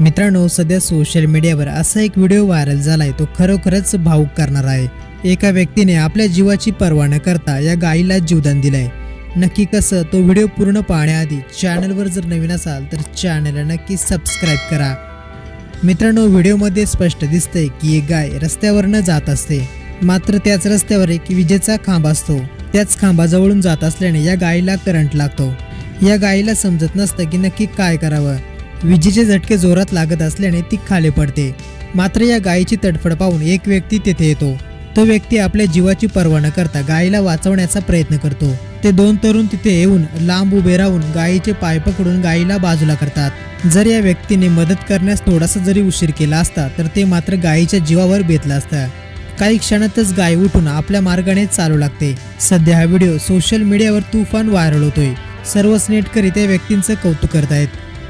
मित्रांनो सध्या सोशल मीडियावर असा एक व्हिडिओ व्हायरल झालाय तो खरोखरच भावूक करणार आहे. एका व्यक्तीने आपल्या जीवाची पर्वा न करता या गायीला जीवदान दिलंय. नक्की कसं? तो व्हिडिओ पूर्ण पाहण्याआधी चॅनलवर जर नवीन असाल तर चॅनलला नक्की सबस्क्राईब करा. मित्रांनो व्हिडिओमध्ये स्पष्ट दिसतंय की एक गाय रस्त्यावरनं जात असते. मात्र त्याच रस्त्यावर एक विजेचा खांब असतो. त्याच खांबाजवळून जात असल्याने या गायीला करंट लागतो. या गायीला समजत नसतं की नक्की काय करावं. विजेचे झटके जोरात लागत असल्याने ती खाली पडते. मात्र या गायीची तडफड पाहून एक व्यक्ती तेथे येतो. तो व्यक्ती आपल्या जीवाची पर्वा न करता गायीला वाचवण्याचा प्रयत्न करतो. ते दोन तरुण तिथे येऊन लांब उभे राहून गायीचे पाय पकडून गायीला बाजूला करतात. जर या व्यक्तीने मदत करण्यास थोडासा जरी उशीर केला असता तर ते मात्र गायीच्या जीवावर बेतलं असतं. काही क्षणातच गाय उठून आपल्या मार्गाने चालू लागते. सध्या हा व्हिडिओ सोशल मीडियावर तुफान व्हायरल होतोय. सर्वच नेटकरी त्या व्यक्तींचं कौतुक करतायत.